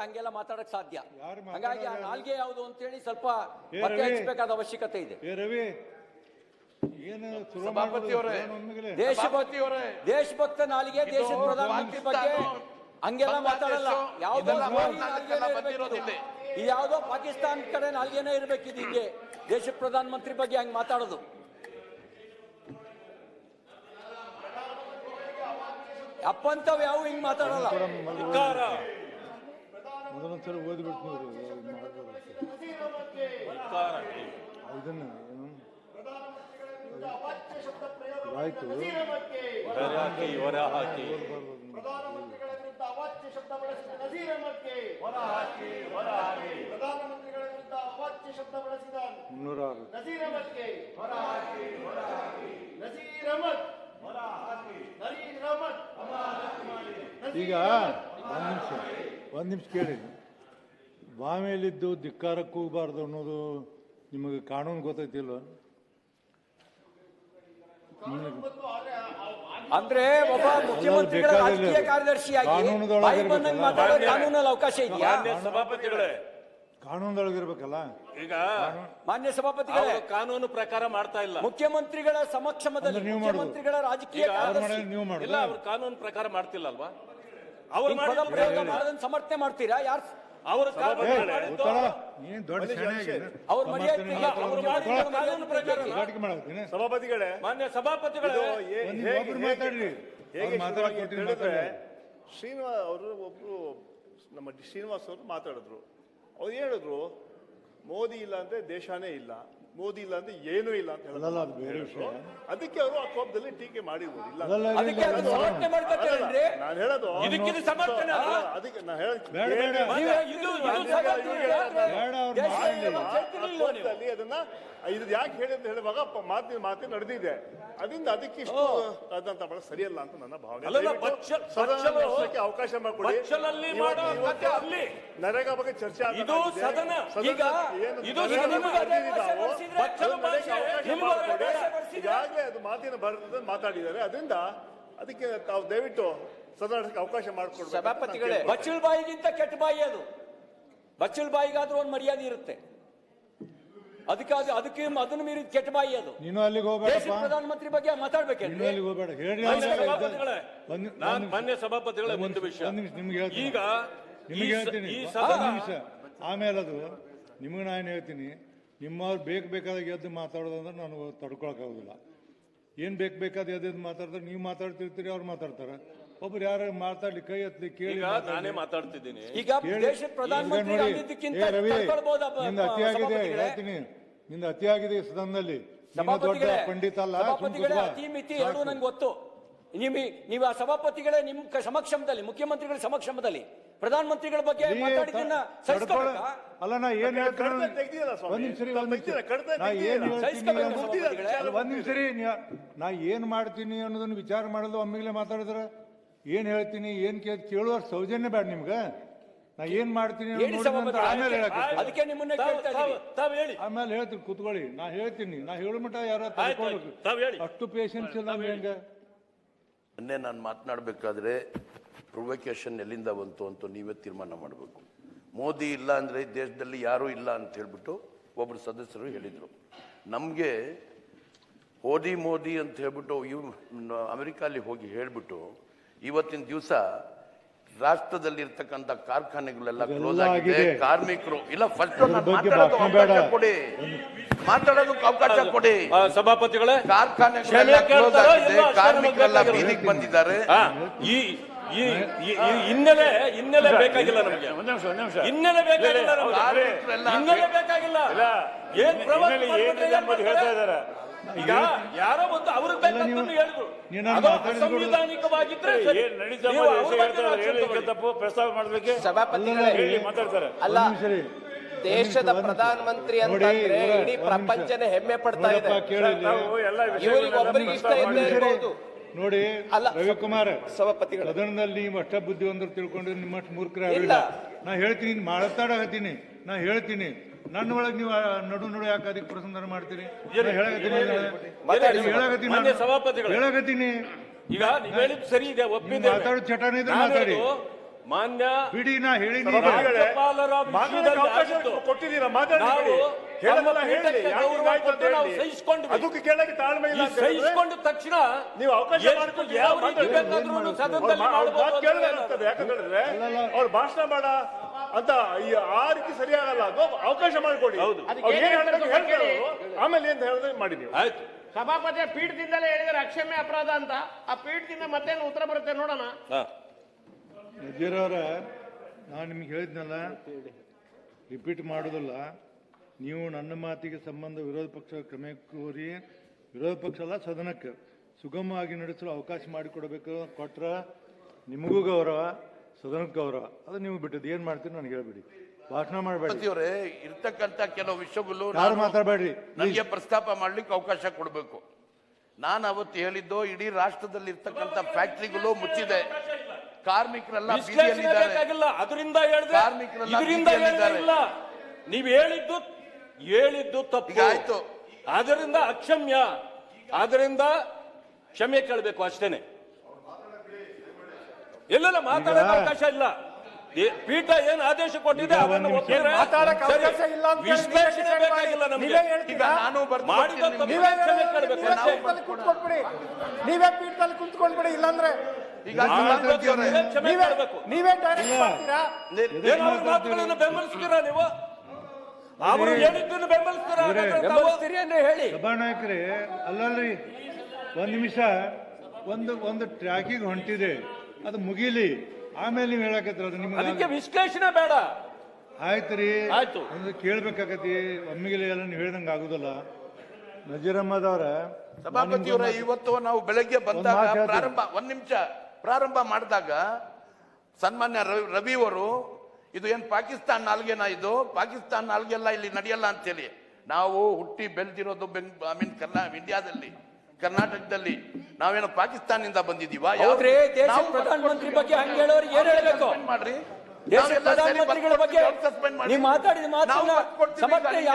ಹಂಗೆಲ್ಲ ಮಾತಾಡಕ್ ಸಾಧ್ಯ. ಹಾಗಾಗಿ ಆ? ನಾಲ್ಗೆ ಯಾವುದು ಅಂತೇಳಿ ಸ್ವಲ್ಪ ಪತ್ತೆ ಹಚ್ಚಬೇಕಾದ ಅವಶ್ಯಕತೆ ಇದೆ. ರವಿ. ಅವರೇ. ದೇಶಭಕ್ತಿ ನಾಲಿಗೆ ದೇಶದ ಪ್ರಧಾನಮಂತ್ರಿ ಬಗ್ಗೆ ಹಂಗೆಲ್ಲ ಮಾತಾಡಲ್ಲ. ಯಾವ್ದೋ ಪಾಕಿಸ್ತಾನ ಕಡೆ ನಾಲ್ಗೆನೇ ಇರ್ಬೇಕಿದೆ ಹಿಂಗೆ. ದೇಶದ ಪ್ರಧಾನಮಂತ್ರಿ ಬಗ್ಗೆ ಹಂಗೆ ಮಾತಾಡೋದು. ಅಪ್ಪಂತವ್ ಯಾವ ಹಿಂಗ್ ಮಾತಾಡಲ್ಲ. ಮೊದಲೊಂದ್ಸರಿ ಓದ್ಬಿಟ್ಟು ನೋಡಿ ಇದನ್ನ ಏನು ಆಯ್ತು ಪ್ರಧಾನಮಂತ್ರಿಗಳ ವಿರುದ್ಧ ಅವಾಚ್ಯ ಶಬ್ದ ಬಳಸಿದ ನಜೀರ್ ಅಹಮದ್ಗೆ ಹೊರ ಹಾಕಿ ಹೊರ ಹಾಕಿ ಪ್ರಧಾನಮಂತ್ರಿಗಳ ವಿರುದ್ಧ ಅವಾಚ್ಯ ಶಬ್ದ ಬಳಸಿದ ಮುನ್ನೂರ ಆರು ನಜೀರ್ ಅಹಮದ್ಗೆ ಹೊರ ಹಾಕಿ ಹೊರ ಹಾಕಿ ನಜೀರ್ ಅಹಮದ್ ಹೊರ ಹಾಕಿ ನಜೀರ್ ಅಹಮದ್ ಈಗ ಒಂದು ನಿಮಿಷ. ಒಂದು ನಿಮಿಷ ಕೇಳಿ. ಬಾವಿಯಲ್ಲಿದ್ದು ಧಿಕ್ಕಾರಕ್ಕೆ ಹೋಗಬಾರ್ದು ಅನ್ನೋದು ನಿಮಗೆ ಕಾನೂನು ಗೊತ್ತೈತಿಲ್ವ? ಅಂದ್ರೆ ಒಬ್ಬ ಮುಖ್ಯಮಂತ್ರಿಗಳ. ರಾಜಕೀಯ ಕಾರ್ಯದರ್ಶಿಯಾಗಿ. ಮಾತಾಡೋ ಕಾನೂನಲ್ಲಿ ಅವಕಾಶ ಇದೆಯಾ? ಮಾನ್ಯ ಸಭಾಪತಿಗಳೇ ಕಾನೂನದೊಳಗಿರ್ಬೇಕಲ್ಲ ಈಗ ಮಾನ್ಯ ಸಭಾಪತಿಗಳೇ ಅವರು ಕಾನೂನು ಪ್ರಕಾರ ಮಾಡ್ತಾ ಇಲ್ಲ. ಮುಖ್ಯಮಂತ್ರಿಗಳ ಸಮಕ್ಷಮದಲ್ಲಿ. ಮುಖ್ಯಮಂತ್ರಿಗಳ ರಾಜಕೀಯ ಇಲ್ಲ ಅವ್ರು ಕಾನೂನು ಪ್ರಕಾರ ಮಾಡ್ತಿಲ್ಲ ಅಲ್ವಾ? ಅವ್ರು ಮಾಡಿದ. ಪ್ರಯೋಗ ಮಾಡೋದನ್ನ ಸಮರ್ಥನೆ ಮಾಡ್ತೀರಾ? ಯಾರು ಅವ್ರ ಏ, ಕಾನೂನು ಉತ್ತರ ದೊಡ್ಡ ಶಾಣೆ ಅವ್ರ ಮರ್ಯಾದೆ ಇಲ್ಲ, ಮಾಡ್ಕೊಳ್ಳೋ ಅವ್ರು ಒಂದು ಮಾಡಿದ ಮಾತು ಪ್ರಕಾರ ಸಭಾಪತಿಗಳೇ. ಮಾನ್ಯ ಸಭಾಪತಿಗಳೇ. ಹೇಳಿದ್ರೆ. ಶ್ರೀನಿವಾಸ್ ಅವರು ಒಬ್ರು ನಮ್ಮ ಶ್ರೀನಿವಾಸ್ ಅವರು ಮಾತಾಡಿದ್ರು. ಅವ್ರು ಹೇಳಿದ್ರು ಮೋದಿ ಇಲ್ಲ ಅಂದ್ರೆ ದೇಶಾನೇ ಇಲ್ಲ. ಮೋದಿ ಇಲ್ಲ ಅಂದ್ರೆ ಏನೂ ಇಲ್ಲ ಅಂತ ಹೇಳಿದ್ರು ಅದು ಬೇರೆ ವಿಷಯ. ಅದಕ್ಕೆ ಅವರು ಆ ಕೋಪದಲ್ಲಿ ಟೀಕೆ ಮಾಡಿದ್ರು ಇಲ್ಲ ಅಲ್ಲಲ್ಲ, ಇಲ್ಲ, ಅದಕ್ಕೆ ಇಲ್ಲ, ಅದನ್ನ ಇಲ್ಲ. ಸಮರ್ಥನೆ ಮಾಡ್ಕೊತೀರೇನ್ರಿ ನಾನು ಹೇಳೋದು ಇದಕ್ಕಿದು ಸಮರ್ಥನೆ ಅಲ್ಲ. ಅಲ್ಲ, ಅದಕ್ಕೆ ನಾನು ಹೇಳೋದು ಬೇಡ, ಬೇಡ. ನೀವೇ ಇದು ಇದು ಸಮರ್ಥನೆ ಹೇಳ್ತಾರೆ. ಬೇಡ, ಅವ್ರು ದೇಶದಲ್ಲಿ ಮಾಡ್ಲಿ. ಚರ್ಚೆಲಿಲ್ವಾ ನೀವು? ಕೋಪದಲ್ಲಿ ಅದನ್ನ ಇದು ಯಾಕೆ ಹೇಳಿ ಅಂತ ಹೇಳುವಾಗ ಪ- ಮಾತಿನ ಮಾತು ನಡೆದಿದೆ ಅದರಿಂದ ಅದಕ್ಕೆ ಇಷ್ಟು ಅದಂತ ಬಹಳ ಸರಿಯಲ್ಲ ಅಂತ ನನ್ನ ಭಾವನೆ ಅಲ್ಲಲ್ಲ, ದಯವಿಟ್ಟು ಬಚ್ಚಲ್- ಸದನ ಬಚ್ಚಲು- ನಡೆಸೋಕೆ ಅವಕಾಶ ಮಾಡಿಕೊಡಿ ಬಚ್ಚಲಲ್ಲಿ ಇವತ್ತು- ಮಾಡೋ ಇವತ್ತು ಕಥೆ ಅಲ್ಲಿ. ನರೇಗಾ ಬಗ್ಗೆ ಚರ್ಚೆ ಇದು ಆಗಬೇಕಾಗಿದೆ. ಸದನ. ಈಗ ಏನು ಇದು ನರೇಗಾ ಸದನ. ಬಗ್ಗೆ ಅರ್ಜಿದೆ ಭಾಷೆ ಈಗಾಗಲೇ ಅದು ಮಾತಿನ ಭಾರತದಲ್ಲಿ ಮಾತಾಡಿದ್ದಾರೆ. ಅದರಿಂದ ಅದಕ್ಕೆ ತಾವು ದಯವಿಟ್ಟು ಸದನ ಅವಕಾಶ ಮಾಡಿಕೊಡ್ಬೇಕು ಸಭಾಪತಿಗಳೇ. ಬಚ್ಚಲ್ ಬಾಯಿಗಿಂತ ಕೆಟ್ಟ ಬಾಯಿ ಅದು. ಬಚ್ಚಲ್ ಬಾಯಿಗಾದ್ರೂ ಒಂದು ಮರ್ಯಾದೆ ಇರುತ್ತೆ. ಅದಕ್ಕೆ ಅದು ಅದಕ್ಕೆ ಅದನ್ನು ಮೀರಿದ ಕೆಟ್ಟ ಬಾಯಿ ಅದು. ನೀನು ಅಲ್ಲಿಗೆ ಹೋಗಬೇಡ ಪ್ರಧಾನಮಂತ್ರಿ ಬಗ್ಗೆ ನೀನು ಅಲ್ಲಿಗೆ ಹೋಗ್ಬೇಡ. ಹೇಳಿ ನಾನು. ಮಾನ್ಯ ಸಭಾಪತಿಗಳೇ ಒಂದು ವಿಷಯ. ನಿಮಿಷ ನಿಮ್ಗೆ ಹೇಳ್ತೀನಿ. ಈಗ ನಿಮಗೆ ಹೇಳ್ತೀನಿ. ಈ ಒಂದ್ ಸದನ ನಿಮಿಷ. ಆಮೇಲೆ ಅದು ನಿಮಗೆ ನಾನು ಹೇಳ್ತೀನಿ. ನಿಮ್ಮವ್ರು ಬೇಕು ಬೇಕಾದಾಗ ಎದ್ದು ಮಾತಾಡೋದಂದ್ರೆ ನಾನು ತಡ್ಕೊಳಕ್ಕಾಗೋದಿಲ್ಲ ಏನು ಬೇಕು ಬೇಕಾದ ಎದ್ದು ಮಾತಾಡ್ತಾರೆ ನೀವು ಮಾತಾಡ್ತಿರ್ತೀರಿ ಅವ್ರು ಮಾತಾಡ್ತಾರೆ ಒಬ್ರು ಯಾರು ಮಾತಾಡ್ಲಿ ಕೈ ಎತ್ತಲಿ ಕೇಳಿ. ನಾನೇ ಮಾತಾಡ್ತಿದ್ದೀನಿ ಈಗ. ದೇಶದ ಪ್ರಧಾನಮಂತ್ರಿ ಈಗ ನೋಡಿ, ಆಗಿದ್ದಕ್ಕಿಂತ ಏ ರವಿ, ತಡ್ಕೊಳ್ಬೋದಾ ಬ- ನಿಂದು ಅತಿ ಆಗಿದೆ ಸಭಾಪತಿಗಳೇ? ಹೇಳ್ತೀನಿ ನಿಂದ ಅತಿ ಆಗಿದೆ ಈ ಸದನದಲ್ಲಿ ದೊಡ್ಡ ಪಂಡಿತ ಅಲ್ಲ. ಅತಿ ಮಿತಿ. ಎರಡು ನಂಗೆ ಗೊತ್ತು ನಿಮ್ಮ ನೀವು ಆ ಸಭಾಪತಿಗಳೇ ನಿಮ್ಮ ಸಮಕ್ಷಮದಲ್ಲಿ ಮುಖ್ಯಮಂತ್ರಿಗಳ ಸಮಕ್ಷಮದಲ್ಲಿ ಪ್ರಧಾನಮಂತ್ರಿಗಳ ಬಗ್ಗೆ ನೀ ಮಾತಾಡಿದ್ದನ್ನ ತ- ಅಲ್ಲ ನಾ ಏನ್ ಹೇಳ್ತೀನಿ? ಒಂದ್ ನಿಮಿಷ ರೀ, ಒಂದ್ ನಿಮಿಷ. ನಾ ಏನ್ ತೆಗ್ದಿಲ್ಲ. ಹೇಳ್ತೀನಿ ಸಹಿಸ್ಕೊಬೇಕಾ ಅನ್ನೋದು- ಒಂದ್ ನಿಮಿಷ ರೀ ನೀ- ನಾ ಏನ್ ಮಾಡ್ತೀನಿ ಅನ್ನೋದನ್ನ ವಿಚಾರ ಮಾಡೋದು ಒಮ್ಮಿಗ್ಲೇ ಮಾತಾಡಿದ್ರ ಏನ್ ಹೇಳ್ತೀನಿ ಏನ್ ಕೇಳ್ ಕೇಳುವ ಸೌಜನ್ಯ ಬೇಡ ನಿಮ್ಗ. ನಾ ಏನ್ ಮಾಡ್ತೀನಿ ಅದಕ್ಕೆ- ಅದಕ್ಕೆ ನಿಮ್ಮನ್ನ ತಾವು- ತಾವು- ಹೇಳಿ. ಆಮೇಲೆ ಹೇಳ್ತೀನಿ ಕೂತ್ಕೊಳ್ಳಿ. ನಾ ಹೇಳ್ತೀನಿ ನಾ ಹೇಳೋ ಮಟ್ಟ ಯಾರ. ಅಷ್ಟು ಪೇಷನ್ಸ್ ಇಲ್ಲ ನಮ್ಗೆ ಹೆಂಗ ಮೊನ್ನೆ ನಾನು ಮಾತನಾಡಬೇಕಾದ್ರೆ ಪ್ರೊವೊಕೇಶನ್ ಎಲ್ಲಿಂದ ಬಂತು ಅಂತ ನೀವೇ ತೀರ್ಮಾನ ಮಾಡಬೇಕು. ಮೋದಿ ಇಲ್ಲ ಅಂದರೆ ದೇಶದಲ್ಲಿ ಯಾರೂ ಇಲ್ಲ ಅಂತ ಹೇಳ್ಬಿಟ್ಟು ಒಬ್ಬರು ಸದಸ್ಯರು ಹೇಳಿದರು. ನಮಗೆ ಓದಿ ಮೋದಿ ಅಂತ ಹೇಳ್ಬಿಟ್ಟು ಇವ್ ಅಮೆರಿಕಲ್ಲಿ ಹೋಗಿ ಹೇಳ್ಬಿಟ್ಟು ಇವತ್ತಿನ ದಿವಸ ರಾಷ್ಟ್ರದಲ್ಲಿ ಇರ್ತಕ್ಕಂಥ ಕಾರ್ಖಾನೆಗಳೆಲ್ಲ ಕ್ಲೋಸ್ ಆಗಿದೆ. ಕಾರ್ಮಿಕರು ಇಲ್ಲ ಫಸ್ಟ್ ಬೇಡ. ಕೊಡಿ. ಮಾತಾಡೋದಕ್ಕೆ ಅವಕಾಶ ಕೊಡಿ. ಸಭಾಪತಿಗಳೇ ಕಾರ್ಖಾನೆಗಳೆಲ್ಲ ಕ್ಲೋಸ್ ಆಗಿದೆ. ಕಾರ್ಮಿಕರೆಲ್ಲ ಬೀದಿಗೆ ಬಂದಿದ್ದಾರೆ. ಈ ಈ ಹಿನ್ನೆಲೆ ಹಿನ್ನೆಲೆ ಬೇಕಾಗಿಲ್ಲ ನಮಗೆ. ಒಂದ್ ನಿಮಿಷ ಒಂದ್ ನಿಮಿಷ. ಹಿನ್ನೆಲೆ ಬೇಕಾಗಿಲ್ಲ ನಮಗೆ. ಹಿನ್ನೆಲೆ ಬೇಕಾಗಿಲ್ಲ. ಇಲ್ಲ ಏನ್ ಹೇಳ್ತಾ ಈಗ ಯಾರೋ ಒಂದು ಅವ್ರಿಗೆ ಬೇಕಂತ ಹೇಳಿದ್ರು. ಏನ್ ನಡೀತಾ ಹೇಳ್ತಾರೆ ಹೇಳಿ. ತಪ್ಪು ಪ್ರಸ್ತಾವ ಮಾಡ್ಲಿಕ್ಕೆ ಸಭಾಪತಿಗಳೇ ಹೇಳಿ ಮಾತಾಡ್ತಾರೆ. ಅಲ್ಲ. ದೇಶದ ಪ್ರಧಾನ ಮಂತ್ರಿ ಅಂತಂದ್ರೆ ಇಡೀ ಪ್ರಪಂಚನೇ ಹೆಮ್ಮೆ ಪಡ್ತಾ ಇದೆ. ಇವರಿಗೆ ಕೇಳಿ ಇಲ್ಲಿ. ನಾವು ಎಲ್ಲ ಇವ್ರಿಗೆ ಒಬ್ಬರಿಗೆ ಇಷ್ಟ ಇಲ್ಲ ಇಲ್ಲದೆ ಮಾಡಿದ್ದೀರಿ. ನೋಡಿ ಅಲ್ಲ, ರವಿಕುಮಾರ್ ಸಭಾಪತಿಗಳು. ಸದನದಲ್ಲಿ ನೀವು ಅಷ್ಟ ಬುದ್ಧಿ ಬುದ್ಧಿವಂತರು ತಿಳ್ಕೊಂಡು ನಿಮ್ಮಷ್ಟು ಮೂರ್ಖರ ಇಲ್ಲ. ನಾ ಹೇಳ್ತೀನಿ ಮಾಡತಾಡಕತ್ತೀನಿ ಮಾತಾಡಕತ್ತೀನಿ ನಾ ಹೇಳ್ತೀನಿ. ನನ್ನ ಒಳಗೆ ನೀವು ನಡು ನಡು ಯಾಕೆ ಅದಕ್ಕೆ ಪ್ರಸಂಗ ಮಾಡ್ತೀರಿ? ಹೇಳಕತ್ತೀನಿ. ಸಭಾಪತಿಗಳೇ. ಹೇಳಕತ್ತೀನಿ. ಈಗ ನೀವು ಹೇಳಿದ್ ಸರಿ ಇದೆ ಒಪ್ಪಿದೆ. ಮಾತಾಡೋ ಚಟನ ಇದ್ರೆ ಮಾತಾಡಿ. ಮಾನ್ಯ ಬಿಡಿ ನಾ ಹೇಳಿ. ಕೊಟ್ಟಿದ್ದೀರಾ? ಮಾತಾಡಿ ಬಿಡಿ. ಅದಕ್ಕೆ ಕೇಳಕ್ಕೆ ತಾಳ್ಮೆ ಇಲ್ಲ ಸಹಿಸಿಕೊಂಡ ತಕ್ಷಣ ನೀವು ಅವಕಾಶ ಮಾಡ್ಕೊಟ್ಟಿದ್ದೀರಾ? ಯಾವ ರೀತಿ ಬೇಕಾದ್ರೂ ಅವ್ರ ಸದನದಲ್ಲಿ ಅವ್ರ ಮಾಡಬಹುದು ಅಂತ ಕೇಳಬೇಕಾಗ್ತದೆ ಯಾಕಂತ ಹೇಳಿದ್ರೆ ಅವ್ರು ಭಾಷಣ ಮಾಡ ಅಂತ ಈ ಆ ರೀತಿ ಸರಿಯಾಗಲ್ಲ ಅದು ಅವಕಾಶ ಮಾಡಿಕೊಡಿ. ಅವ್ರು ಆಮೇಲೆ ಅಂತ ಹೇಳಿದ್ರೆ ಮಾಡಿ ನೀವು ಆಯ್ತು. ಸಭಾಪತಿ ಪೀಠದಿಂದಲೇ ಹೇಳಿದರೆ ಅಕ್ಷಮ್ಯ ಅಪರಾಧ ಅಂತ. ಆ ಪೀಠದಿಂದ ಮತ್ತೇನು ಉತ್ತರ ಬರುತ್ತೆ ನೋಡೋಣ. ಹಾ. ನಜೀರವ್ರ ನಾನು ನಿಮ್ಗೆ ಹೇಳಿದ್ನಲ್ಲ ರಿಪೀಟ್ ಮಾಡೋದಿಲ್ಲ. ನೀವು ನನ್ನ ಮಾತಿಗೆ ಸಂಬಂಧ ವಿರೋಧ ಪಕ್ಷ ಕ್ರಮ ಕೋರಿ ವಿರೋಧ ಪಕ್ಷ ಅಲ್ಲ ಸದನಕ್ಕೆ ಸುಗಮವಾಗಿ ನಡೆಸಲು ಅವಕಾಶ ಮಾಡಿಕೊಡಬೇಕು. ಕೊಟ್ರ ನಿಮಗೂ ಗೌರವ ಸದನಕ್ಕೆ ಗೌರವ. ಅದು ನೀವು ಬಿಟ್ಟದ್ದು. ಏನು ಮಾಡ್ತೀರಿ ನನಗೆ ಹೇಳ್ಬಿಡಿ. ಭಾಷಣ ಮಾಡಬೇಡಿ. ಅವರೇ ಇರ್ತಕ್ಕಂಥ ಕೆಲವು ವಿಷಯಗಳು ಯಾರು ನಾನು- ಮಾತಾಡಬೇಡ್ರಿ. ನನಗೆ ಪ್ರಸ್ತಾಪ ಮಾಡ್ಲಿಕ್ಕೆ ಅವಕಾಶ ಕೊಡಬೇಕು. ನಾನು ಅವತ್ತು ಹೇಳಿದ್ದು ಇಡೀ ರಾಷ್ಟ್ರದಲ್ಲಿ ಇರ್ತಕ್ಕಂಥ ಫ್ಯಾಕ್ಟ್ರಿಗಳು ಮುಚ್ಚಿದೆ. ಕಾರ್ಮಿಕರೆಲ್ಲ ಅದರಿಂದ ಹೇಳಿದ್ರೆ ಕಾರ್ಮಿಕರೆಲ್ಲ. ನೀವು ಹೇಳಿದ್ದು ಹೇಳಿದ್ದು ತಪ್ಪು. ಈಗ ಆಯ್ತು. ಅದರಿಂದ ಅಕ್ಷಮ್ಯ. ಅದರಿಂದ ಕ್ಷಮೆ ಕೇಳಬೇಕು ಅಷ್ಟೇನೆ. ಎಲ್ಲೆಲ್ಲ ಮಾತಾಡೋಕೆ ಅವಕಾಶ ಇಲ್ಲ. ಏ- ಪೀಠ ಏನ್ ಆದೇಶ ಕೊಟ್ಟಿದೆ ಅದನ್ನು ವಿಶ್ಲೇಷಣೆ ಬೇಕಾಗಿಲ್ಲ ನಮಗೆ. ಮಾಡಿದ. ಕ್ಷಮೆ ಕೇಳಬೇಕು. ನೀವೇ ಅಷ್ಟೇ. ಪೀಠದಲ್ಲಿ ಕುತ್ಕೊಂಡ್ಬಿಡಿ ನೀವೇ ಪೀಠದಲ್ಲಿ ಕುತ್ಕೊಂಡ್ಬಿಡಿ ಇಲ್ಲಾಂದ್ರೆ ಕ್ಷಮೆ ನೀವೇ ಕೇಳಬೇಕು. ನೀವೇ ಡೈರೆಕ್ಟ್ ಬೆಂಬಲಿಸ್ತೀರಾ ನೀವು? ಅವರು ಹೇಳಿದ್ದನ್ನು ಬೆಂಬಲಿಸ್ತೀರಾ ತಾವು? ಹೇಳಿ. ಸಭಾನಾಯಕರೇ ಅಲ್ಲಲ್ರಿ ಒಂದು ನಿಮಿಷ ಒಂದು ಒಂದು ಟ್ರ್ಯಾಕಿಗೆ ಹೊಂಟಿದೆ. ಅದು ಮುಗಿಲಿ. ಆಮೇಲೆ ನೀವು ಹೇಳಕತ್ರ ಅದು ಅದಕ್ಕೆ ನಿಮ್ಗೆ ವಿಶ್ಲೇಷಣೆ ಬೇಡ. ಆಯ್ತು ರೀ. ಆಯ್ತು. ಒಂದು ಕೇಳ್ಬೇಕಾಗತಿ ಒಮ್ಮಿಗಿಲಿ ಎಲ್ಲ ನೀವು ಹೇಳ್ದಂಗೆ ಆಗುದಿಲ್ಲ. ನಜೀರ್ ಸಭಾಪತಿಯವರ ಅವರ ಸಭಾಪತಿ ಇವತ್ತು ನಾವು ಬೆಳಗ್ಗೆ ಬಂದಾಗ ಪ್ರಾರಂಭ ಒಂದ್ ನಿಮಿಷ ಪ್ರಾರಂಭ ಮಾಡಿದಾಗ ಸನ್ಮಾನ್ಯ ರವಿ ರವಿ ಅವರು ಇದು ಏನ್ ಪಾಕಿಸ್ತಾನ ನಾಲ್ಗೆನಾ ಇದು? ಪಾಕಿಸ್ತಾನ ನಾಲ್ಗೆಲ್ಲ ಇಲ್ಲಿ ನಡೆಯಲ್ಲ ಅಂತೇಳಿ. ನಾವು ಹುಟ್ಟಿ ಬೆಳೆದಿರೋದು ಬೆಂಗ್ ಐ ಮೀನ್ ಕರ್ನಾ ಇಂಡಿಯಾದಲ್ಲಿ ಕರ್ನಾಟಕದಲ್ಲಿ. ನಾವೇನು ಪಾಕಿಸ್ತಾನದಿಂದ ಬಂದಿದ್ದೀವ? ಯಾವ- ಪ್ರಧಾನಮಂತ್ರಿ ಬಗ್ಗೆ ಹಂಗ್ ಹೇಳೋರು ಏನ್ ಹೇಳಬೇಕು? ಮಾಡ್ರಿ? ಪ್ರಧಾನಮಂತ್ರಿಗಳ ಬಗ್ಗೆ ಸಸ್ಪೆಂಡ್ ಮಾಡಿ. ನೀವು ಮಾತಾಡಿದ ಮಾತನ್ನ ಸಮರ್ಥನೆ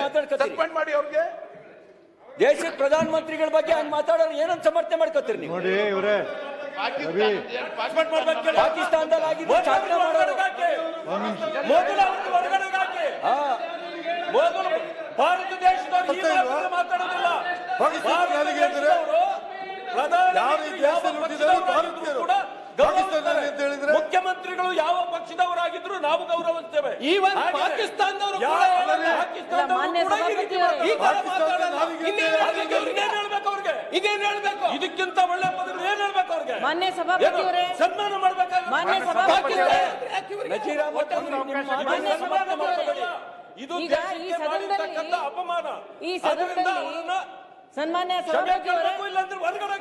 ಮಾತಾಡ್ಕತ್ತೀರಿ? Suspend ಮಾಡಿ ಅವ್ರಿಗೆ? ದೇಶದ ಪ್ರಧಾನಮಂತ್ರಿಗಳ ಬಗ್ಗೆ ಹಂಗ್ ಮಾತಾಡೋರು ಏನಂತ ಸಮರ್ಥನೆ ಮಾಡ್ಕೋತೀರಿ ನೀವು? ನೋಡಿ ಇವರೇ ಪಾಕಿಸ್ತಾನದಲ್ಲಿ ಮೊದಲು ಮಾಡೋರು. ಮೊದಲು ಅವ್ರನ್ನ ಹೊರಗಡೆ ಹಾಕಿ. ಹಾ. ಮೊದಲು ಭಾರತ ದೇಶದವರು ಈ ಮಾತನ್ನ ಮಾತಾಡೋದಿಲ್ಲ. ಭಾರತ ದೇಶದವರು ಪ್ರಧಾನಮಂತ್ರಿ ಯಾವ ಪಕ್ಷದವರಾಗಿದ್ರೂ ಕೂಡ ಮುಖ್ಯಮಂತ್ರಿಗಳು ಯಾವ ಪಕ್ಷದವರಾಗಿದ್ರು ನಾವು ಗೌರವಿಸ್ತೇವೆ. ಪಾಕಿಸ್ತಾನದವರು ಪಾಕಿಸ್ತಾನದವರು ಇನ್ನೇನ್ ಹೇಳ್ಬೇಕು ಅವ್ರಿಗೆ? ಈಗೇನ್ ಹೇಳ್ಬೇಕು? ಇದಕ್ಕಿಂತ ಒಳ್ಳೆ ಪದಗಳು ಏನ್ ಹೇಳ್ಬೇಕು ಅವ್ರಿಗೆ ಮಾನ್ಯ ಸಭಾಪತಿಯವರೇ. ಸನ್ಮಾನ ಮಾಡ್ಬೇಕಾದ್ರೆ ಮಾನ್ಯ. ಮಾಡ್ಕೋಬೇಡಿ. ಇದು ಈಗ ಈ ಸದನದಲ್ಲಿ ಅಪಮಾನ ಈ ಸದನದಲ್ಲಿ ಸನ್ಮಾನ್ಯ ಸಭಾಪತಿಯವರೇ.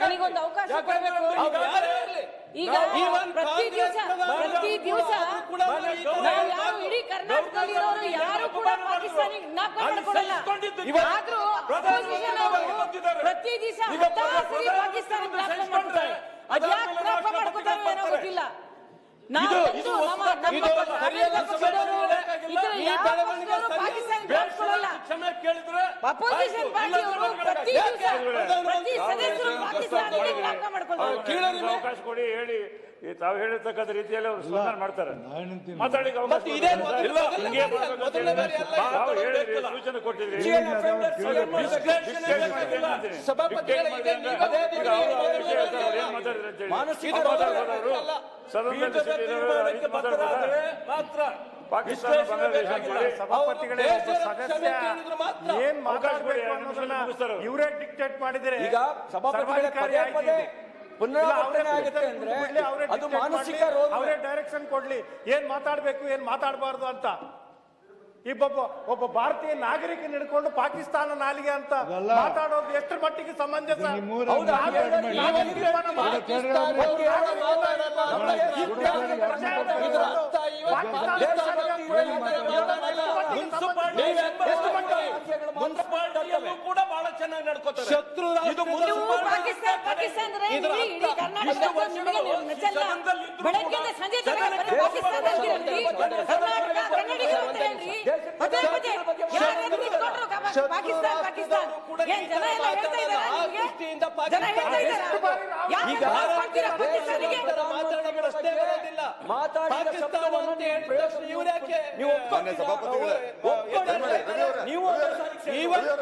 ನನಗೊಂದು ಅವಕಾಶ ಈಗ. ಪ್ರತಿ ದಿವಸ ಪ್ರತಿ ದಿವಸ ನಾವು ಯಾರು ಇಡೀ ಕರ್ನಾಟಕದಲ್ಲಿ ಇರೋರು ಯಾರು ಕೂಡ ಪಾಕಿಸ್ತಾನಿ ಜ್ಞಾಪಕ ಮಾಡ್ಕೊಳ್ಳಲ್ಲ ಆದ್ರೂ opposition ಅವರು ಪ್ರತಿ ದಿವಸ ಹತ್ತಾರು ಸರಿ ಪಾಕಿಸ್ತಾನ ಮಾಡ್ತಾರೆ. ಅದ್ಯಾಕೆ ಮಾಡ್ಕೊತಾರೋ ಏನೋ ಗೊತ್ತಿಲ್ಲ. ನಾವು ನಮ್ಮ ನಮ್ಮ ಆಡಳಿತ ಪಕ್ಷದವರು ಬೇಕಾಗಿಲ್ಲ. ಯಾವ ಪಕ್ಷದವರು ಕ್ಷಮೆ ಕೇಳಿದ್ರೆ ಅಪೋಸಿಷನ್ ಆಯ್ತು, ಪಾರ್ಟಿಯವರು ಪ್ರತಿ ದಿವಸ. ಪ್ರತಿ ಸದಸ್ಯರು ಪಾಕಿಸ್ತಾನಿಗೆ ಜ್ಞಾಪಕ ಮಾಡ್ಕೊಳ್ತಾರೆ. ಅವಕಾಶ ಕೊಡಿ ಹೇಳಿ. ಈ ತಾವು ಹೇಳಿರ್ತಕ್ಕಂಥ ರೀತಿಯಲ್ಲಿ ಅವರು ಸ್ಪಂದನೆ ಮಾಡ್ತಾರೆ. ಅವಕಾಶ. ಇದೇ ಹಿಂಗೆ ಮಾಡ್ಬೇಕು ಬಾರಿ ಅಲ್ಲ, ತಾವು ಇದು ಹೇಳಿದ್ರಿ. ಸೂಚನೆ ಕೊಟ್ಟಿದ್ರಿ ವಿಶ್ಲೇಷಣೆ ಬೇಕಾಗಿಲ್ಲ. ಸಭಾಪತಿಗಳೇ ಈಗ ನೀವು ಅದೇ ರೀತಿ ಮಾನಸಿಕ ರೋಗ ಪೀಠದ ತೀರ್ಮಾನಕ್ಕೆ ಬದ್ಧರಾದ್ರೆ ಮಾತ್ರ ಪಾಕಿಸ್ತಾನ ವಿಶ್ಲೇಷಣೆ ಬಾಂಗ್ಲಾದೇಶ ಬೇಕಾಗಿಲ್ಲ. ಮಾಡಿ ಸಭಾಪತಿಗಳೇ ಒಬ್ಬ ದೇಶದ ಸದಸ್ಯ ಕ್ಷಮೆ ಕೇಳಿದ್ರು ಮಾತ್ರ. ಏನ್ ಅವಕಾಶ ಕೊಡಿ, ಮಾತಾಡ್ಬೇಕು ಎರಡು ನಿಮಿಷ ಅನ್ನೋದನ್ನ ಮುಗಿಸ್ತಾರೆ. ಇವರೇ ಡಿಕ್ಟೇಟ್ ಮಾಡಿದರೆ ಈಗ ಸಭಾಪತಿಗಳ ಕಾರ್ಯ ಪದೇ ಆಯ್ತು ಪದೇ ಇದು. ಪುನರಾವರ್ತನೆ ಆಗುತ್ತೆ ಅಂದ್ರೆ ಅದು ಮಾನಸಿಕ ರೋಗ. ಅವರೇ ಡೈರೆಕ್ಷನ್ ಕೊಡ್ಲಿ ಏನ್ ಮಾತಾಡ್ಬೇಕು ಏನ್ ಮಾತಾಡಬಾರ್ದು ಅಂತ. ಇಬ್ಬೊಬ್ಬ ಒಬ್ಬ ಭಾರತೀಯ ನಾಗರಿಕ ಹಿಡ್ಕೊಂಡು ಪಾಕಿಸ್ತಾನ ನಾಲಿಗೆ ಅಂತ. ಮಾತಾಡೋದು ಎಷ್ಟು ಮಟ್ಟಿಗೆ ಸಮಂಜಸ. ಪಾಕಿಸ್ತಾನ ಮುನ್ಸಿಪಾಲ್ಟಿಯಲ್ಲೂ ಕೂಡ ಬಹಳ ಚೆನ್ನಾಗಿ ನಡ್ಕೋತಾರೆ ಶತ್ರು ಇದು ಪಾಕಿಸ್ತಾನ ಪಾಕಿಸ್ತಾನ ಅಂದ್ರೆ ಇಡೀ ಇಡೀ ಅರ್ಥ. ಕರ್ನಾಟಕ ನಿಮಗೆ ಮೆಚ್ಚಲ್ಲ. ಬೆಳಗ್ಗೆಯಿಂದ ಸಂಜೆ ತನಕ ಬರೀ ಪಾಕಿಸ್ತಾನ ಅಂತೀರಲ್ರಿ ಕರ್ನಾಟಕ ಕನ್ನಡಿಗರು ಅಂತೀರಲ್ರಿ ಪದೇ ಪದೇ ಯಾರು ಎದುರು ನಿಂತ್ಕೊಂಡ್ರು ಪಾಕಿಸ್ತಾನ ಪಾಕಿಸ್ತಾನ. ಏನ್ ಜನ ಎಲ್ಲ ಹೇಳ್ತಾ? ಜನ ಹೇಳ್ತಾ ಈಗ ನೀವು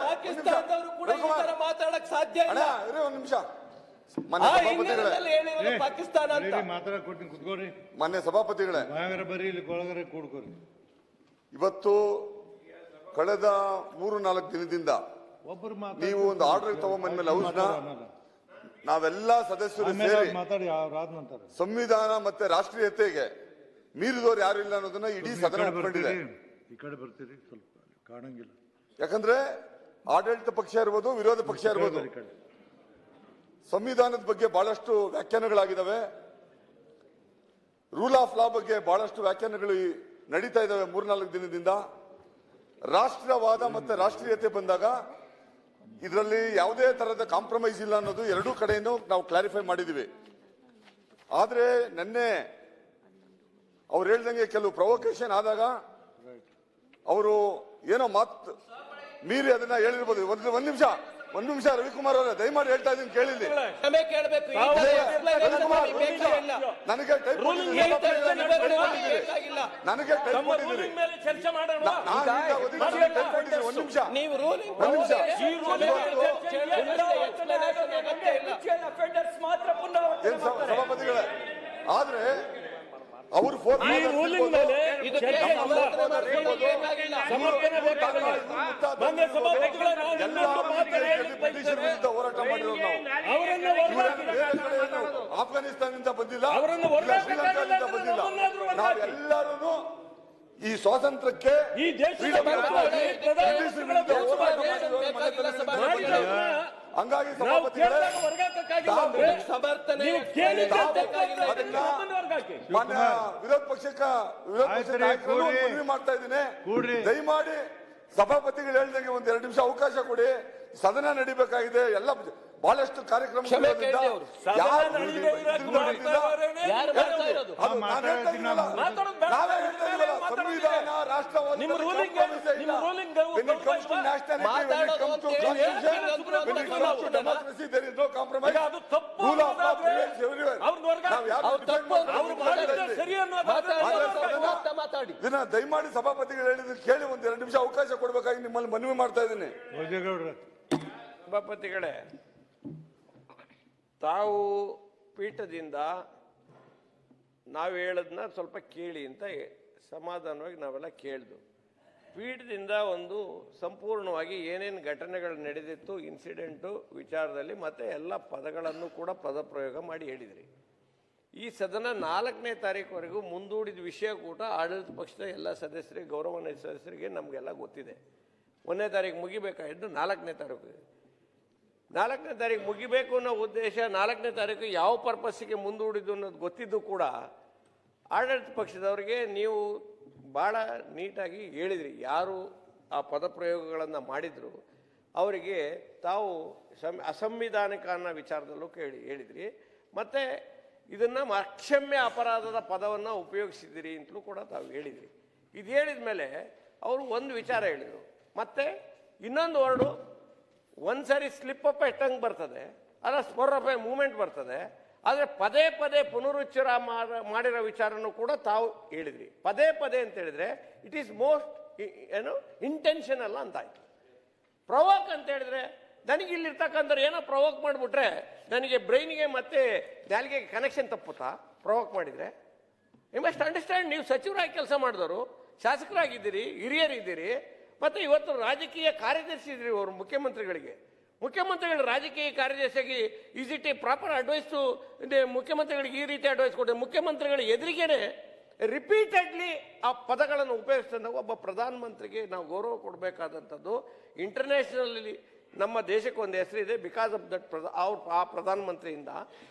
ಪಾಕಿಸ್ತಾನದವರು ಕೂಡ ಈ ತರ ಮಾತಾಡಕ್ ಸಾಧ್ಯ ಇಲ್ಲ. ಒಂದು ನಿಮಿಷ. ಮಾನ್ಯ ಸಭಾಪತಿಗಳೇ. ಪಾಕಿಸ್ತಾನ ಮಾತಾಡಕ್ ಕೊಡ್ತೀನಿ ಕುತ್ಕೋರಿ ಮಾನ್ಯ ಸಭಾಪತಿಗಳೇ. ಬರೀ ಇಲ್ಲಿ ಕೂಡ್ಕೋರಿ ಇವತ್ತು ಕಳೆದ ಮೂರು ನಾಲ್ಕು ದಿನದಿಂದ ನೀವು ಒಂದು ಆರ್ಡರ್ ತಗೊಂಬಂದ್ಮೇಲೆ ಹೌಸ್ನ ನಾವೆಲ್ಲ ಸದಸ್ಯರು ಸೇರಿ ಸಂವಿಧಾನ ಮತ್ತೆ ರಾಷ್ಟ್ರೀಯತೆಗೆ ಮೀರಿದವರು ಯಾರು ಇಲ್ಲ ಅನ್ನೋದನ್ನ ಇಡೀ ಸದನ ಕಡೆ ಒಪ್ಕೊಂಡಿದೆ. ಬರ್ತೀರಿ ಈ ಕಡೆ ಬರ್ತೀರಿ ಸ್ವಲ್ಪ ಕಾಣಂಗಿಲ್ಲ. ಯಾಕಂದ್ರೆ ಆಡಳಿತ ಪಕ್ಷ ಇರ್ಬೋದು ವಿರೋಧ ಪಕ್ಷ ಇರ್ಬೋದು. ಸಂವಿಧಾನದ ಬಗ್ಗೆ ಬಹಳಷ್ಟು ವ್ಯಾಖ್ಯಾನಗಳಾಗಿದ್ದಾವೆ ರೂಲ್ ಆಫ್ ಲಾ ಬಗ್ಗೆ ಬಹಳಷ್ಟು ವ್ಯಾಖ್ಯಾನಗಳು ನಡೀತಾ ಇದ್ದಾವೆ ಮೂರ್ನಾಲ್ಕು ದಿನದಿಂದ. ರಾಷ್ಟ್ರವಾದ ಮತ್ತೆ ರಾಷ್ಟ್ರೀಯತೆ ಬಂದಾಗ ಇದರಲ್ಲಿ ಯಾವುದೇ ತರಹದ ಕಾಂಪ್ರಮೈಸ್ ಇಲ್ಲ ಅನ್ನೋದು ಎರಡೂ ಕಡೆಯೂ ನಾವು ಕ್ಲಾರಿಫೈ ಮಾಡಿದ್ದೀವಿ. ಆದರೆ ನೆನ್ನೆ ಅವ್ರು ಹೇಳ್ದಂಗೆ ಕೆಲವು ಪ್ರೊವೊಕೇಶನ್ ಆದಾಗ ಅವರು ಏನೋ ಮಾತು ಮೀರಿ ಅದನ್ನ ಹೇಳಿರ್ಬೋದು. ಒಂದು ಒಂದು ನಿಮಿಷ. ಒಂದ್ ನಿಮಿಷ ರವಿಕುಮಾರ್ ಅವರೇ ದಯಮಾಡಿ ಹೇಳ್ತಾ ಇದೀನಿ ಕೇಳಿಲಿ ಕ್ಷಮೆ ಕೇಳಬೇಕು. ರವಿಕುಮಾರ್, ನನಗೆ ಟೈಪ್ ನನಗೆ ಟೈಪ್ ಕೊಟ್ಟಿದ್ದೀರಿ. ಚರ್ಚೆ ಮಾಡೋಣ. ಕೊಟ್ಟಿದ್ದೀನಿ. ಒಂದ್ ನಿಮಿಷ. ನೀವು ರೂಲಿಂಗ್ ಒಂದ್ ನಿಮಿಷ. ಸಭಾಪತಿಗಳೇ ಆದ್ರೆ ಅವರು ಹೋರಾಟ ಮಾಡಿರೋದು ನಾವು. ಆಫ್ಘಾನಿಸ್ತಾನದಿಂದ ಬಂದಿಲ್ಲ ಶ್ರೀಲಂಕಾದಿಂದ ಬಂದಿಲ್ಲ. ನಾವೆಲ್ಲರೂ ಈ ಸ್ವಾತಂತ್ರ್ಯಕ್ಕೆ ಹಂಗಾಗಿ ಸಮರ್ಥನೆ ವಿರೋಧ ಪಕ್ಷಕ್ಕ ವಿರೋಧ ಮಾಡ್ತಾ ಇದ್ದೀನಿ. ಕೂಡ್ರಿ. ದಯಮಾಡಿ ಸಭಾಪತಿಗಳು ಹೇಳ್ದಂಗೆ ಒಂದ್ ಎರಡು ನಿಮಿಷ ಅವಕಾಶ ಕೊಡಿ. ಸದನ ನಡಿಬೇಕಾಗಿದೆ. ಎಲ್ಲ ಬಹಳಷ್ಟು ಕಾರ್ಯಕ್ರಮ ದಯಮಾಡಿ ಸಭಾಪತಿಗಳು ಹೇಳಿದ್ರೆ ಕೇಳಿ ಒಂದ್ ಎರಡು ನಿಮಿಷ ಅವಕಾಶ ಕೊಡ್ಬೇಕಾಗಿ ನಿಮ್ಮಲ್ಲಿ ಮನವಿ ಮಾಡ್ತಾ ಇದ್ದೀನಿ. ಸಭಾಪತಿಗಳೇ, ತಾವು ಪೀಠದಿಂದ ನಾವು ಹೇಳೋದನ್ನ ಸ್ವಲ್ಪ ಕೇಳಿ ಅಂತ ಸಮಾಧಾನವಾಗಿ ನಾವೆಲ್ಲ ಕೇಳ್ದು. ಪೀಠದಿಂದ ಒಂದು ಸಂಪೂರ್ಣವಾಗಿ ಏನೇನು ಘಟನೆಗಳು ನಡೆದಿತ್ತು ಇನ್ಸಿಡೆಂಟು ವಿಚಾರದಲ್ಲಿ ಮತ್ತೆ ಎಲ್ಲ ಪದಗಳನ್ನು ಕೂಡ ಪದಪ್ರಯೋಗ ಮಾಡಿ ಹೇಳಿದ್ರಿ. ಈ ಸದನ ನಾಲ್ಕನೇ ತಾರೀಕುವರೆಗೂ ಮುಂದೂಡಿದ ವಿಷಯ ಕೂಡ ಆಡಳಿತ ಪಕ್ಷದ ಎಲ್ಲ ಸದಸ್ಯರಿಗೆ ಗೌರವನ ಸದಸ್ಯರಿಗೆ ನಮಗೆಲ್ಲ ಗೊತ್ತಿದೆ. ಒಂದನೇ ತಾರೀಕು ಮುಗಿಬೇಕಾಗಿದ್ದು ನಾಲ್ಕನೇ ತಾರೀಕು. ನಾಲ್ಕನೇ ತಾರೀಕು ಮುಗಿಬೇಕು ಅನ್ನೋ ಉದ್ದೇಶ ನಾಲ್ಕನೇ ತಾರೀಕು ಯಾವ ಪರ್ಪಸ್ಸಿಗೆ ಮುಂದೂಡಿದ್ದು ಅನ್ನೋದು ಗೊತ್ತಿದ್ದು ಕೂಡ ಆಡಳಿತ ಪಕ್ಷದವರಿಗೆ ನೀವು ಭಾಳ ನೀಟಾಗಿ ಹೇಳಿದ್ರಿ. ಯಾರು ಆ ಪದಪ್ರಯೋಗಗಳನ್ನು ಮಾಡಿದ್ರು ಅವರಿಗೆ ತಾವು ಸಂ, ಅಸಂವಿಧಾನಿಕ ಅನ್ನೋ ವಿಚಾರದಲ್ಲೂ ಕೇಳಿ, ಹೇಳಿದ್ರಿ. ಮತ್ತು ಇದನ್ನು ಅಕ್ಷಮ್ಯ ಅಪರಾಧದ ಪದವನ್ನು ಉಪಯೋಗಿಸಿದಿರಿ ಅಂತಲೂ ಕೂಡ ತಾವು ಹೇಳಿದ್ರಿ. ಇದು ಹೇಳಿದ ಮೇಲೆ ಅವರು ಒಂದು ವಿಚಾರ ಹೇಳಿದರು. ಮತ್ತು ಇನ್ನೊಂದು ವರ್ಡು ಸಾರಿ ಸ್ಲಿಪ್ ಅಪ್ ಎಷ್ಟಂಗೆ ಬರ್ತದೆ? ಅಲ್ಲ ಸ್ಪೋರ್ ಅಪ್ ಮೂಮೆಂಟ್ ಬರ್ತದೆ? ಆದರೆ ಪದೇ ಪದೇ ಪುನರುಚ್ಚಾರ ಮಾಡ- ಮಾಡಿರೋ ವಿಚಾರನೂ ಕೂಡ ತಾವು ಹೇಳಿದ್ರಿ. ಪದೇ ಪದೇ ಅಂತ ಹೇಳಿದ್ರೆ ಇಟ್ ಈಸ್ ಮೋಸ್ಟ್ ಏನು ಇಂಟೆನ್ಷನಲ್ ಅಂತ ಆಯ್ತು ಪ್ರವೋಕ್ ಅಂತ ಹೇಳಿದ್ರೆ, ನನಗೆ ಇಲ್ಲಿರ್ತಕ್ಕಂಥವ್ರು ಏನೋ ಪ್ರವೋಕ್ ಮಾಡಿಬಿಟ್ರೆ, ನನಗೆ ಬ್ರೈನ್ಗೆ ಮತ್ತೆ ನಾಲಿಗೆ ಕನೆಕ್ಷನ್ ತಪ್ಪುತ್ತಾ? ಪ್ರವೋಕ್ ಮಾಡಿದರೆ. ಯು ಮಸ್ಟ್ ಅಂಡರ್ಸ್ಟ್ಯಾಂಡ್ ನೀವು ಸಚಿವರಾಗಿ ಕೆಲಸ ಮಾಡಿದವರು, ಶಾಸಕರಾಗಿದ್ದೀರಿ, ಹಿರಿಯರಿದ್ದೀರಿ ಮತ್ತು ಇವತ್ತು ರಾಜಕೀಯ ಕಾರ್ಯದರ್ಶಿ ಇದ್ರಿ ಅವರು ಮುಖ್ಯಮಂತ್ರಿಗಳಿಗೆ. ಮುಖ್ಯಮಂತ್ರಿಗಳು ರಾಜಕೀಯ ಕಾರ್ಯದರ್ಶಿಯಾಗಿ is it a proper advice ಮುಖ್ಯಮಂತ್ರಿಗಳಿಗೆ ಈ ರೀತಿ ಅಡ್ವೈಸ್ ಕೊಟ್ಟರೆ ಮುಖ್ಯಮಂತ್ರಿಗಳ ಎದುರಿಗೇನೆ ರಿಪೀಟೆಡ್ಲಿ ಆ ಪದಗಳನ್ನು ಉಪಯೋಗಿಸ್ತಾ ಒಬ್ಬ ಪ್ರಧಾನಮಂತ್ರಿಗೆ ನಾವು ಗೌರವ ಕೊಡಬೇಕಾದಂಥದ್ದು ಇಂಟರ್ನ್ಯಾಷನಲಿ ನಮ್ಮ ದೇಶಕ್ಕೆ ಒಂದು ಹೆಸರಿದೆ ಬಿಕಾಸ್ ಆಫ್ ದಟ್ ಪ್ರಧಾ ಅವ್ರ ಆ ಪ್ರಧಾನಮಂತ್ರಿಯಿಂದ.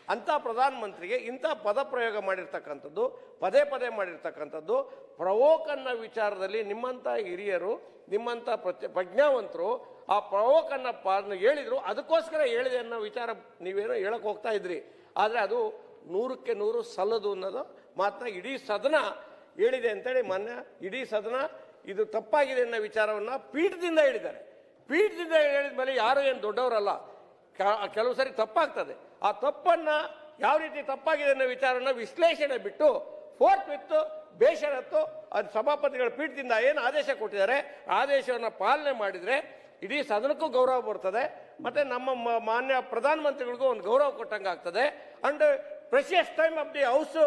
ಅಂಥ ಪ್ರಧಾನಮಂತ್ರಿಗೆ ಇಂಥ ಪದ ಪ್ರಯೋಗ ಮಾಡಿರ್ತಕ್ಕಂಥದ್ದು, ಪದೇ ಪದೇ ಮಾಡಿರ್ತಕ್ಕಂಥದ್ದು, ಪ್ರವೋಕನ್ನ ವಿಚಾರದಲ್ಲಿ ನಿಮ್ಮಂಥ ಹಿರಿಯರು, ನಿಮ್ಮಂಥ ಪ್ರತ್ಯ ಪ್ರಜ್ಞಾವಂತರು ಆ ಪ್ರವೋಕನ್ನ ಪ ಹೇಳಿದರು, ಅದಕ್ಕೋಸ್ಕರ ಹೇಳಿದೆ ಅನ್ನೋ ವಿಚಾರ ನೀವೇನೋ ಹೇಳಕ್ಕೆ ಹೋಗ್ತಾ ಇದ್ರಿ. ಆದರೆ ಅದು ನೂರಕ್ಕೆ ನೂರು ಸಲ್ಲದು ಅನ್ನೋದು ಮಾತ್ರ ಇಡೀ ಸದನ ಹೇಳಿದೆ ಅಂತೇಳಿ ಮೊನ್ನೆ ಇಡೀ ಸದನ ಇದು ತಪ್ಪಾಗಿದೆ ಅನ್ನೋ ವಿಚಾರವನ್ನು ಪೀಠದಿಂದ ಹೇಳಿದ್ದಾರೆ. ಪೀಠದಿಂದ ಹೇಳಿದ ಮೇಲೆ ಯಾರು ಏನು ದೊಡ್ಡವರಲ್ಲ. ಕೆಲವು ಸರಿ ತಪ್ಪಾಗ್ತದೆ. ಆ ತಪ್ಪನ್ನು ಯಾವ ರೀತಿ ತಪ್ಪಾಗಿದೆ ಅನ್ನೋ ವಿಚಾರನ ವಿಶ್ಲೇಷಣೆ ಬಿಟ್ಟು ಫೋರ್ತ್ ವಿತ್ ಬೇಷರತ್ತು, ಅದು ಸಭಾಪತಿಗಳ ಪೀಠದಿಂದ ಏನು ಆದೇಶ ಕೊಟ್ಟಿದ್ದಾರೆ, ಆದೇಶವನ್ನು ಪಾಲನೆ ಮಾಡಿದರೆ ಇಡೀ ಸದನಕ್ಕೂ ಗೌರವ ಬರ್ತದೆ. ಮತ್ತು ನಮ್ಮ ಮಾನ್ಯ ಪ್ರಧಾನಮಂತ್ರಿಗಳಿಗೂ ಒಂದು ಗೌರವ ಕೊಟ್ಟಂಗೆ ಆಗ್ತದೆ. And precious time of the house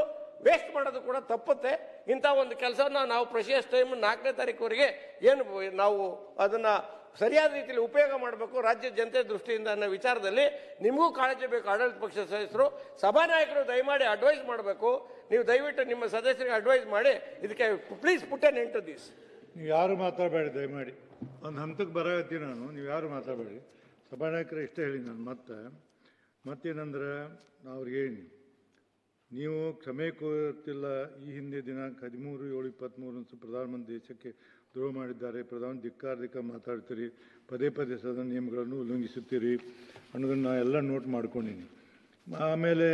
waste ಮಾಡೋದು ಕೂಡ ತಪ್ಪುತ್ತೆ. ಇಂಥ ಒಂದು ಕೆಲಸವನ್ನು ನಾವು ಪ್ರೆಷಿಯಸ್ ಟೈಮ್ ನಾಲ್ಕನೇ ತಾರೀಕುವರೆಗೆ ಏನು ನಾವು ಅದನ್ನ ಸರಿಯಾದ ರೀತಿಯಲ್ಲಿ ಉಪಯೋಗ ಮಾಡಬೇಕು ರಾಜ್ಯ ಜನತೆ ದೃಷ್ಟಿಯಿಂದ ಅನ್ನೋ ವಿಚಾರದಲ್ಲಿ ನಿಮಗೂ ಕಾಳಜಿ ಬೇಕು, ಆಡಳಿತ ಪಕ್ಷದ ಸದಸ್ಯರು. ಸಭಾನಾಯಕರು ದಯಮಾಡಿ ಅಡ್ವೈಸ್ ಮಾಡಬೇಕು. ನೀವು ದಯವಿಟ್ಟು ನಿಮ್ಮ ಸದಸ್ಯರಿಗೆ ಅಡ್ವೈಸ್ ಮಾಡಿ. ಇದಕ್ಕೆ please put an end to this ನೀವು ಯಾರು ಮಾತಾಡಬೇಡಿ, ದಯಮಾಡಿ. ಒಂದು ಹಂತಕ್ಕೆ ಬರತ್ತೀನಿ ನಾನು, ನೀವು ಯಾರು ಮಾತಾಡಬೇಡಿ. ಸಭಾನಾಯಕರು ಇಷ್ಟೇ ಹೇಳಿ ನಾನು ಮತ್ತೆ. ಮತ್ತೇನಂದ್ರೆ ಅವ್ರಿಗೆ ಹೇಳಿ. ನೀವು ಕ್ಷಮೆ ಕೋರುತ್ತಿಲ್ಲ ಈ ಹಿಂದೆ ದಿನಾಂಕ ಹದಿಮೂರು ಏಳು ಇಪ್ಪತ್ತ್ಮೂರರಂದು ಪ್ರಧಾನಮಂತ್ರಿ ದೇಶಕ್ಕೆ ದ್ರೋಹ ಮಾಡಿದ್ದಾರೆ. ಪ್ರಧಾನ ಧಿಕ್ಕಾರ್ಧಿಕ ಮಾತಾಡ್ತೀರಿ. ಪದೇ ಪದೇ ಸದನ ನಿಯಮಗಳನ್ನು ಉಲ್ಲಂಘಿಸುತ್ತೀರಿ. ಅನ್ನೋದನ್ನು ಎಲ್ಲ ನೋಟ್ ಮಾಡ್ಕೊಂಡಿನಿ. ಆಮೇಲೆ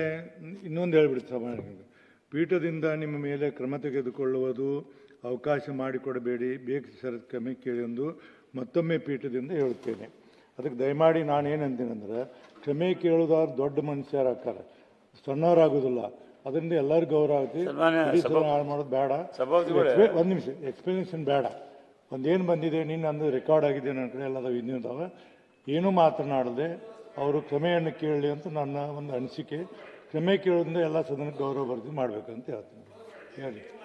ಇನ್ನೊಂದು ಹೇಳ್ಬಿಡ್ತು ಸಭಾಂಗ ಪೀಠದಿಂದ ನಿಮ್ಮ ಮೇಲೆ ಕ್ರಮ ತೆಗೆದುಕೊಳ್ಳುವುದು ಅವಕಾಶ ಮಾಡಿಕೊಡಬೇಡಿ. ಬೇಕು ಸರದ ಕ್ರಮ ಕೇಳಿ ಎಂದು ಮತ್ತೊಮ್ಮೆ ಪೀಠದಿಂದ ಹೇಳುತ್ತೇನೆ. ಅದಕ್ಕೆ ದಯಮಾಡಿ ನಾನೇನಂತೀನಂದ್ರೆ ಕ್ಷಮೆ ಕೇಳೋದಾದ್ರೆ ದೊಡ್ಡ ಮನುಷ್ಯರಾಗ್ತಾರೆ ಸಣ್ಣವರಾಗೋದಿಲ್ಲ ಅದರಿಂದ ಎಲ್ಲರಿಗೂ ಗೌರವ ಆಗುತ್ತೆ ಹಾಳು ಮಾಡೋದು ಬೇಡ. ಒಂದ್ ನಿಮಿಷ. ಎಕ್ಸ್ಪ್ಲನೇಷನ್ ಬೇಡ. ಒಂದೇನು ಬಂದಿದೆ ನಿನ್ನ ರೆಕಾರ್ಡ್ ಆಗಿದೆ ನನ್ನ ಕಡೆ, ಎಲ್ಲ ಇನ್ನೂ ಇದಾವೆ ಏನೂ ಮಾತನಾಡದೆ ಅವರು ಕ್ರಮೆಯನ್ನು ಕೇಳಲಿ ಅಂತ ನನ್ನ ಒಂದು ಅನಿಸಿಕೆ. ಕ್ರಮೆ ಕೇಳೋದ್ರಿಂದ ಎಲ್ಲ ಸದನಕ್ಕೆ ಗೌರವ ಬರ್ದು ಮಾಡಬೇಕಂತ ಹೇಳ್ತೀನಿ. ಹೇಳಿ.